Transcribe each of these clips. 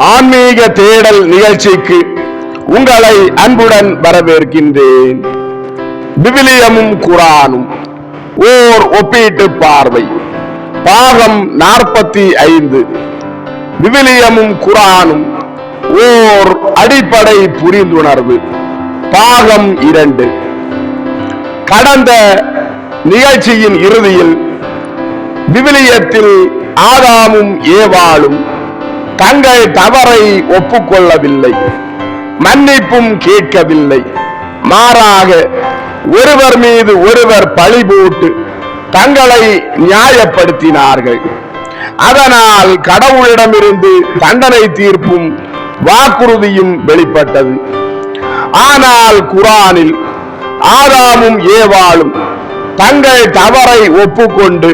ஆன்மீக தேடல் நிகழ்ச்சிக்கு உங்களை அன்புடன் வரவேற்கின்றேன். விவிலியமும் குரானும். ஓர் ஒப்பீட்டு பார்வை. பாகம் நாற்பத்தி ஐந்து விவிலியமும் குரானும். ஓர் அடிப்படை புரிந்துணர்வு. பாகம் இரண்டு. கடந்த நிகழ்ச்சியின் இறுதியில் விவிலியத்தில் ஆதாமும் ஏவாளும் தங்கள் தவறை ஒப்புக்கொள்ளவில்லை. மன்னிப்பும் கேட்கவில்லை. மாறாக ஒருவர் மீது ஒருவர் பழி போட்டு தங்களை நியாயப்படுத்தினார்கள். அதனால் கடவுளிடமிருந்து தண்டனை தீர்ப்பும் வாக்குறுதியும் வெளிப்பட்டது. ஆனால் குரானில் ஆதாமும் ஏவாளும் தங்கள் தவறை ஒப்புக்கொண்டு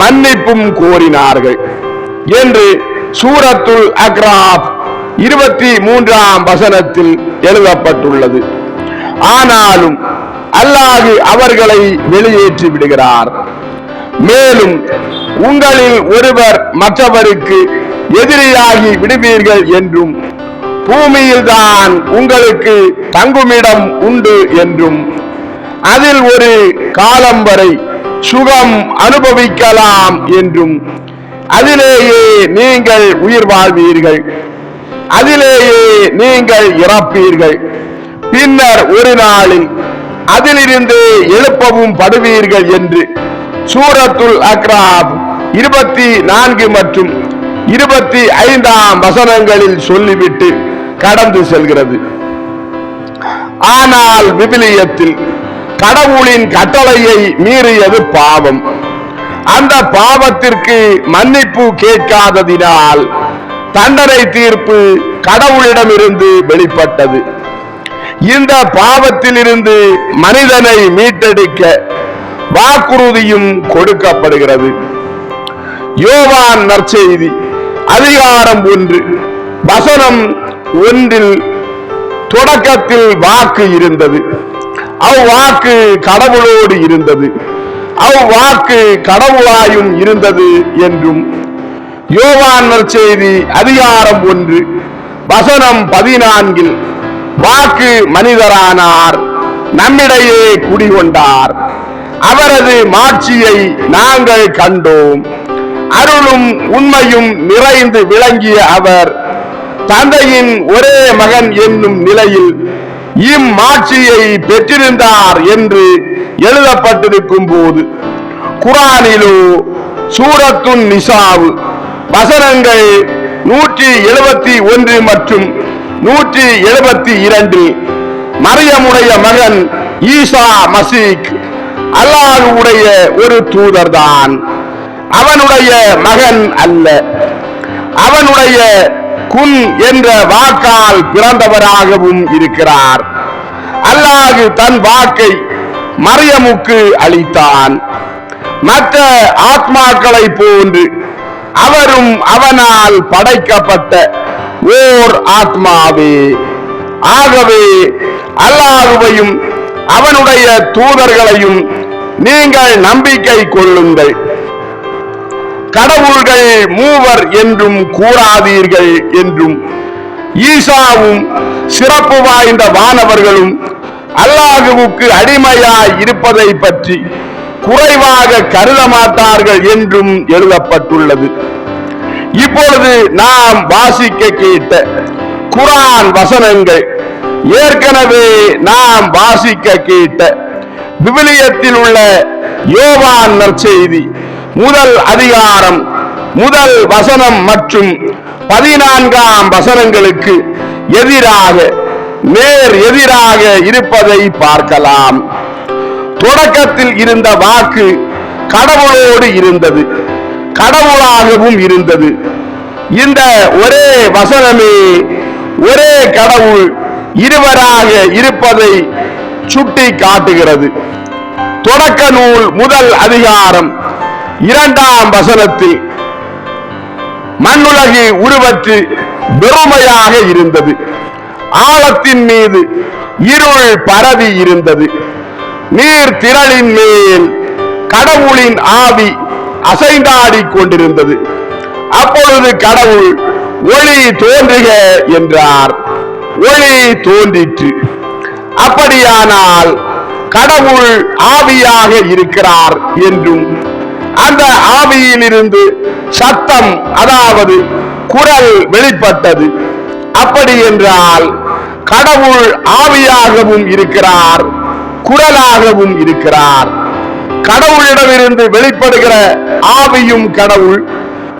மன்னிப்பும் கோரினார்கள் என்று சூரத்துல் அக்ராப் இருபத்தி மூன்றாம் வசனத்தில் எழுதப்பட்டுள்ளது. ஆனாலும் அல்லாஹு அவர்களை வெளியேற்றி விடுகிறார். மேலும் உங்களில் ஒருவர் மற்றவருக்கு எதிரியாகி விடுவீர்கள் என்றும் பூமியில்தான் உங்களுக்கு தங்குமிடம் உண்டு என்றும் அதில் ஒரு காலம் வரை சுகம் அனுபவிக்கலாம் என்றும் அதிலேயே நீங்கள் உயிர் வாழ்வீர்கள். அதிலேயே நீங்கள் இறப்பீர்கள். பின்னர் ஒரு நாளில் அதிலிருந்து எழுப்பவும் படுவீர்கள் என்று சூரத்துல் அக்ராப் இருபத்தி நான்கு மற்றும் இருபத்தி ஐந்தாம் வசனங்களில் சொல்லிவிட்டு கடந்து செல்கிறது. ஆனால் விபிலியத்தில் கடவுளின் கட்டளையை மீறியது பாவம். அந்த பாவத்திற்கு மன்னிப்பு கேட்காததினால் தண்டனை தீர்ப்பு கடவுளிடமிருந்து வெளிப்பட்டது. இந்த பாவத்திலிருந்து மனிதனை மீட்டெடுக்க வாக்குறுதியும் கொடுக்கப்படுகிறது. யோவான் நற்செய்தி அதிகாரம் ஒன்று வசனம் ஒன்றில் தொடக்கத்தில் வாக்கு இருந்தது. அவ்வாக்கு கடவுளோடு இருந்தது. அவ்வாக்கு கடவுளாயும் இருந்தது என்றும். யோவான் செய்தி அதிகாரம் ஒன்று வசனம் பதினான்கில் வாக்கு மனிதரானார் நம்மிடையே குடிகொண்டார். அவரது மாட்சியை நாங்கள் கண்டோம். அருளும் உண்மையும் நிறைந்து விளங்கிய அவர் தந்தையின் ஒரே மகன் என்னும் நிலையில் இம்மாட்சியை பெற்றிருந்தார் என்று எழுதப்பட்டிருக்கும் போது குரானிலோ சூரத்துன் நிசாவு வசனங்கள் நூற்றி எழுபத்தி ஒன்று மற்றும் நூற்றி எழுபத்தி இரண்டு மரியமுடைய மகன் ஈசா மசீக் அல்லாஹுடைய ஒரு தூதர்தான். அவனுடைய மகன் அல்ல அவனுடைய குன் என்ற வாக்கால் பிறந்தவராகவும் இருக்கிறார். அல்லாஹு தன் வாக்கை மரியமுக்கு அளித்தான். மற்ற ஆத்மாக்களை போன்று அவரும் அவனால் படைக்கப்பட்ட ஓர் ஆத்மாவே. ஆகவே அல்லாஹுவையும் அவனுடைய தூதர்களையும் நீங்கள் நம்பிக்கை கொள்ளுங்கள். கடவுள்கள் மூவர் என்றும் கூறாதீர்கள் என்றும் ஈசாவும் சிறப்பு வாய்ந்த வானவர்களும் அல்லாஹுவுக்கு அடிமையாய் இருப்பதை பற்றி குறைவாக கருத மாட்டார்கள் என்றும் எழுதப்பட்டுள்ளது. இப்பொழுது நாம் வாசிக்க கேட்ட குரான் வசனங்கள் ஏற்கனவே நாம் வாசிக்க கேட்ட விவிலியத்தில் உள்ள யோவான் நற்செய்தி. முதல் அதிகாரம் முதல் வசனம் மற்றும் பதினான்காம் வசனங்களுக்கு எதிராக நேர் எதிராக இருப்பதை பார்க்கலாம். தொடக்கத்தில் இருந்த வாக்கு கடவுளோடு இருந்தது கடவுளாகவும் இருந்தது. இந்த ஒரே வசனமே ஒரே கடவுள் இருவராக இருப்பதை சுட்டி காட்டுகிறது தொடக்க நூல் முதல் அதிகாரம் இரண்டாம் வசனத்தில் மண்ணுலகி உருவற்று வெறுமையாக இருந்தது. ஆழத்தின் மீது இருள் பரவி இருந்தது. நீர் திரளின் மேல் கடவுளின் ஆவி அசைந்தாடிக் கொண்டிருந்தது. அப்பொழுது கடவுள் ஒளி தோன்றுக என்றார். ஒளி தோன்றிற்று. அப்படியானால் கடவுள் ஆவியாக இருக்கிறார் என்றும் அந்த ஆவியிலிருந்து சத்தம் அதாவது குரல் வெளிப்பட்டது. அப்படி என்றால் கடவுள் ஆவியாகவும் இருக்கிறார் குரலாகவும் இருக்கிறார். கடவுளிடமிருந்து வெளிப்படுகிற ஆவியும் கடவுள்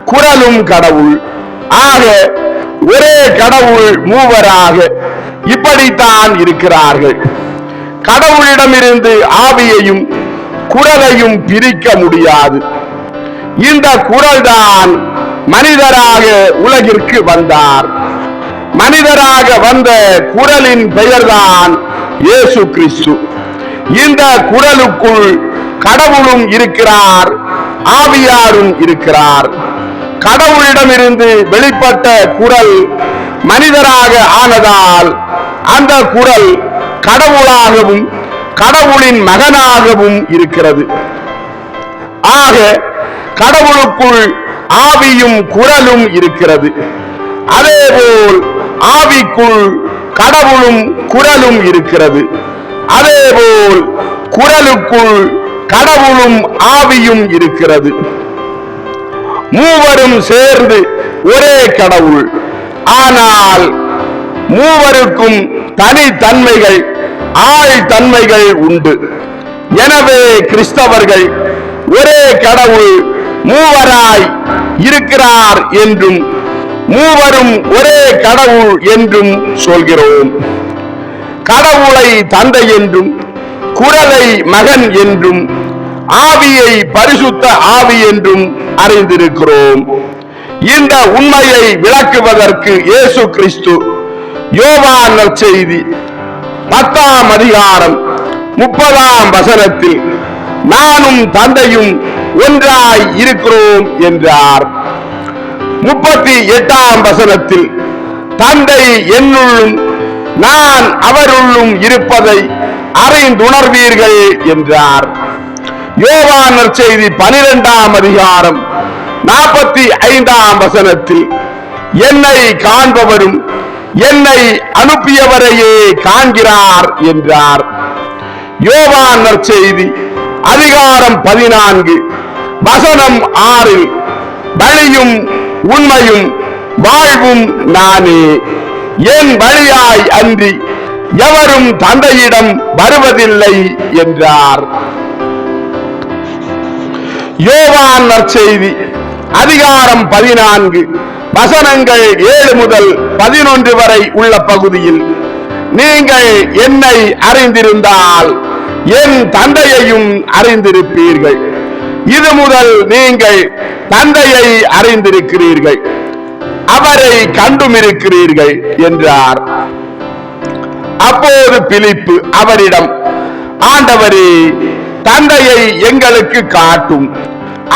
குரலும் கடவுள். ஆக ஒரே கடவுள் மூவராக இப்படித்தான் இருக்கிறார்கள். கடவுளிடமிருந்து ஆவியையும் குரலையும் பிரிக்க முடியாது. இந்த குரல்தான் மனிதராக உலகிற்கு வந்தார். மனிதராக வந்த குரலின் பெயர்தான் இயேசு கிறிஸ்து. இந்த குரலுக்குள் கடவுளும் இருக்கிறார் ஆவியாரும் இருக்கிறார். கடவுளிடமிருந்து வெளிப்பட்ட குரல் மனிதராக ஆனதால் அந்த குரல் கடவுளாகவும் கடவுளின் மகனாகவும் இருக்கிறது. ஆக கடவுளுக்குள் ஆவியும் குரலும் இருக்கிறது. அதேபோல் ஆவிக்குள் கடவுளும் குரலும் இருக்கிறது. அதேபோல் குரலுக்குள் கடவுளும் ஆவியும் இருக்கிறது. மூவரும் சேர்ந்து ஒரே கடவுள். ஆனால் மூவருக்கும் தனித்தன்மைகள் ஆள் தன்மைகள் உண்டு. எனவே கிறிஸ்தவர்கள் ஒரே கடவுள் மூவராய் இருக்கிறார் என்றும் மூவரும் ஒரே கடவுள் என்றும் சொல்கிறோம். கடவுளை தந்தை என்றும் குரலை மகன் என்றும் ஆவியை பரிசுத்த ஆவி என்றும் அறிந்திருக்கிறோம். இந்த உண்மையை விளக்குவதற்கு இயேசு கிறிஸ்து யோவான் செய்தி பத்தாம் அதிகாரம் முப்பதாம் வசனத்தில் நானும் தந்தையும் ஒன்றாய் இருக்கிறோம் என்றார். முப்பத்தி எட்டாம் வசனத்தில் தந்தை என்னுள்ளும் நான் அவருள்ளும் இருப்பதை அறிந்துணர்வீர்கள் என்றார். யோவான் செய்தி பனிரெண்டாம் அதிகாரம் நாற்பத்தி ஐந்தாம் வசனத்தில் என்னை காண்பவரும் என்னை அனுப்பியவரையே காண்கிறார் என்றார். யோவான் நற்செய்தி அதிகாரம் பதினான்கு வசனம் ஆறில் வழியும் உண்மையும் வாழ்வும் நானே. என் வழியாய் அன்றி எவரும் தந்தையிடம் வருவதில்லை என்றார். யோவான் நற்செய்தி அதிகாரம் பதினான்கு வசனங்கள் ஏழு முதல் பதினொன்று வரை உள்ள பகுதியில் நீங்கள் என்னை அறிந்திருந்தால் என் தந்தையையும் அறிந்திருப்பீர்கள். இது முதல் நீங்கள் தந்தையை அறிந்திருக்கிறீர்கள். அவரை கண்டும் இருக்கிறீர்கள் என்றார். அப்போது பிலிப்பு அவரிடம் ஆண்டவரே தந்தையை எங்களுக்கு காட்டும்.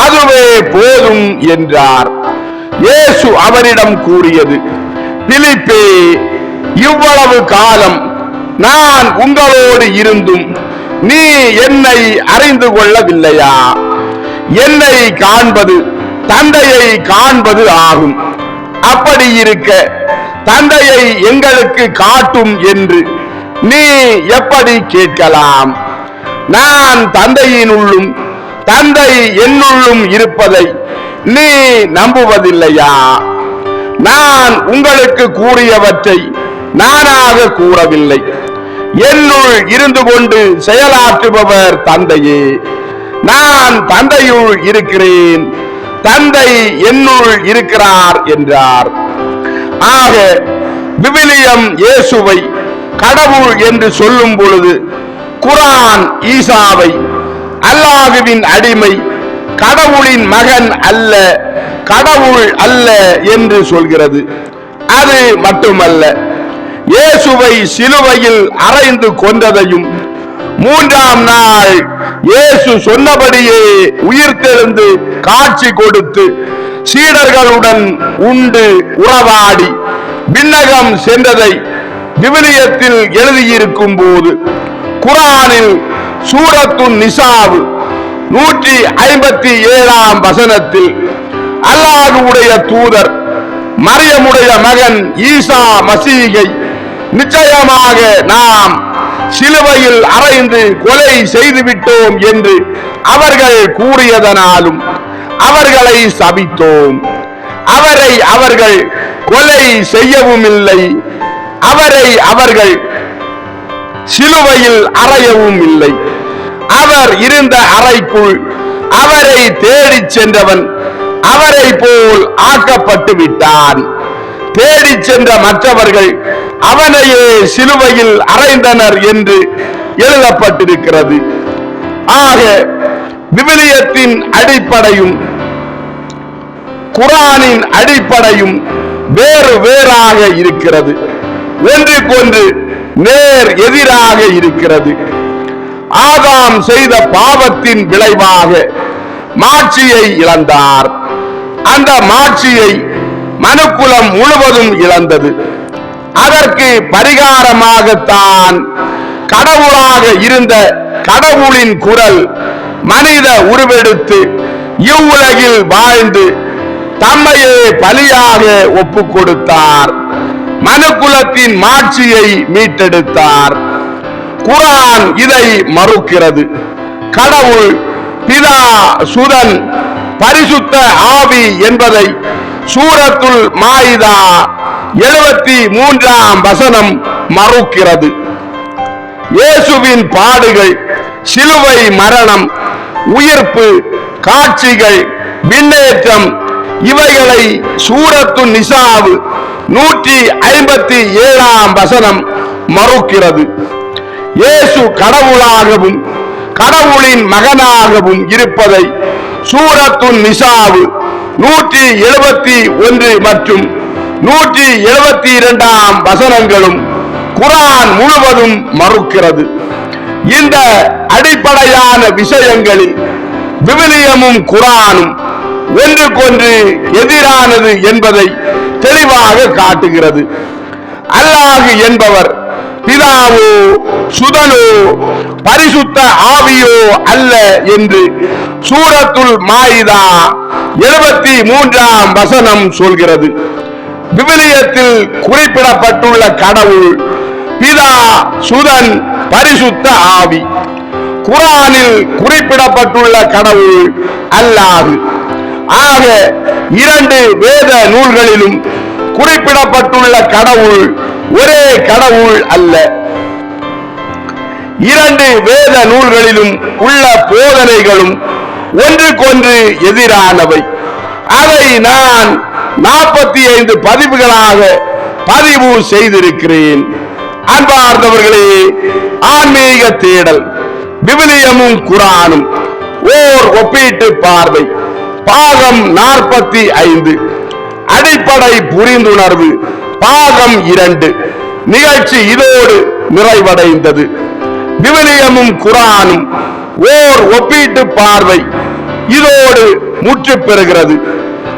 அதுவே போதும் என்றார். இயேசு அவரிடம் கூறியது பிலிப்பே இவ்வளவு காலம் நான் உங்களோடு இருந்தும் நீ என்னை அறிந்து கொள்ளவில்லையா? என்னை காண்பது தந்தையை காண்பது ஆகும். அப்படி இருக்க தந்தையை எங்களுக்கு காட்டும் என்று நீ எப்படி கேட்கலாம்? நான் தந்தையினுள்ளும் தந்தை என்னுள்ளும் இருப்பதை நீ நம்புவதில்லையா? நான் உங்களுக்கு கூறியவற்றை நானாக கூறவில்லை. என்னுள் இருந்து கொண்டு செயலாற்றுபவர் தந்தையே. நான் தந்தையுள் இருக்கிறேன். தந்தை என்னுள் இருக்கிறார் என்றார். ஆக விவிலியம் இயேசுவை கடவுள் என்று சொல்லும் பொழுது குரான் ஈசாவை அல்லாஹுவின் அடிமை கடவுளின் மகன் அல்ல கடவுள் அல்ல என்று சொல்கிறது. அது மட்டுமல்ல இயேசுவை சிலுவையில் அறைந்து கொண்டதையும் மூன்றாம் நாள் இயேசு சொன்னபடியே உயிர்த்தெழுந்து காட்சி கொடுத்து சீடர்களுடன் உண்டு உறவாடி விண்ணகம் சென்றதை விவிலியத்தில் எழுதியிருக்கும் போது குரானில் சூரத்துன் நிசாவு நூற்றி ஐம்பத்தி ஏழாம் வசனத்தில் அல்லாஹுடைய தூதர் மரியமுடைய மகன் ஈசா மசீகை நிச்சயமாக நாம் சிலுவையில் அறைந்து கொலை செய்துவிட்டோம் என்று அவர்கள் கூறியதனாலும் அவர்களை சபித்தோம். அவரை அவர்கள் கொலை செய்யவும் இல்லை அவரை அவர்கள் சிலுவையில் அறையவும் இல்லை. அவர் இருந்த அறைக்குள் அவரை தேடிச் சென்றவன் அவரை போல் ஆக்கப்பட்டு விட்டான். தேடி சென்ற மற்றவர்கள் அவனையே சிலுவையில் அறைந்தனர் என்று எழுதப்பட்டிருக்கிறது. ஆக விவிலியத்தின் அடிப்படையும் குரானின் அடிப்படையும் வேறு வேறாக இருக்கிறது. ஒன்றுக்கொன்று நேர் எதிராக இருக்கிறது. ஆதாம் செய்த பாவத்தின் விளைவாக மாட்சியை இழந்தார். அந்த மாட்சியை மனுக்குலம் முழுவதும் இழந்தது. அதற்கு பரிகாரமாகத்தான் கடவுளாக இருந்த கடவுளின் குரல் மனித உருவெடுத்து இவ்வுலகில் வாழ்ந்து தம்மையே பலியாக ஒப்புக் கொடுத்தார் மனுக்குலத்தின் மாட்சியை மீட்டெடுத்தார். குரான் இதை மறுக்கிறது. கடவுள் பிதா சுதன் பரிசுத்த ஆவி என்பதை சூரத்துல் மாயிதா எழுபத்தி மூன்றாம் வசனம் மறுக்கிறது. இயேசுவின் பாடுகள் சிலுவை மரணம் உயிர்ப்பு காட்சிகள் விண்ணேற்றம் இவைகளை சூரத்து நிசாவு நூற்றி ஐம்பத்தி ஏழாம் வசனம் மறுக்கிறது. இயேசு கடவுளாகவும் கடவுளின் மகனாகவும் இருப்பதை சூரத்து நிசாவு நூற்றி எழுபத்தி ஒன்று மற்றும் நூற்றி எழுபத்தி இரண்டாம் வசனங்களும் குரான் முழுவதும் மறுக்கிறது. இந்த அடிப்படையான விஷயங்களில் விவிலியமும் குரானும் ஒன்றுக்கொன்று எதிரானது என்பதை தெளிவாக காட்டுகிறது. அல்லாஹு என்பவர் பிதாவோ சுதனோ பரிசுத்த ஆவியோ அல்ல என்று சூரத்துல் மாயிதா எழுபத்தி மூன்றாம் வசனம் சொல்கிறது. விவிலியத்தில் குறிப்பிடப்பட்டுள்ள கடவுள் பிதா சுதன் பரிசுத்த ஆவி. குரானில் குறிப்பிடப்பட்டுள்ள கடவுள் அல்லாது ஆக இரண்டு வேத நூல்களிலும் குறிப்பிடப்பட்டுள்ள கடவுள் ஒரே கடவுள் அல்ல. இரண்டு வேத நூல்களிலும் உள்ள போதனைகளும் ஒன்றுக்கொன்று எதிரானவை. அதை நான் நாற்பத்தி ஐந்து பதிவுகளாக பதிவு செய்திருக்கிறேன். அன்பார்ந்தவர்களே ஆன்மீக தேடல் விவிலியமும் குரானும் ஓர் ஒப்பீட்டு பார்வை. பாகம் நாற்பத்தி ஐந்து. அடிப்படை புரிந்துணர்வு பாகம் இரண்டு. நிகழ்ச்சி இதோடு நிறைவடைந்தது. விவிலியமும் குரானும் ஓர் ஒப்பீட்டு பார்வை இதோடு முற்று பெறுகிறது.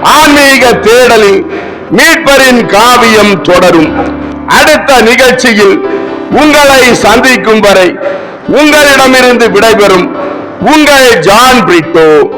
ஆன்மீக தேடலில் மீட்பரின் காவியம் தொடரும். அடுத்த நிகழ்ச்சியில் உங்களை சந்திக்கும் வரை உங்களிடமிருந்து விடைபெறும் உங்கள் ஜான் பிரிட்டோ.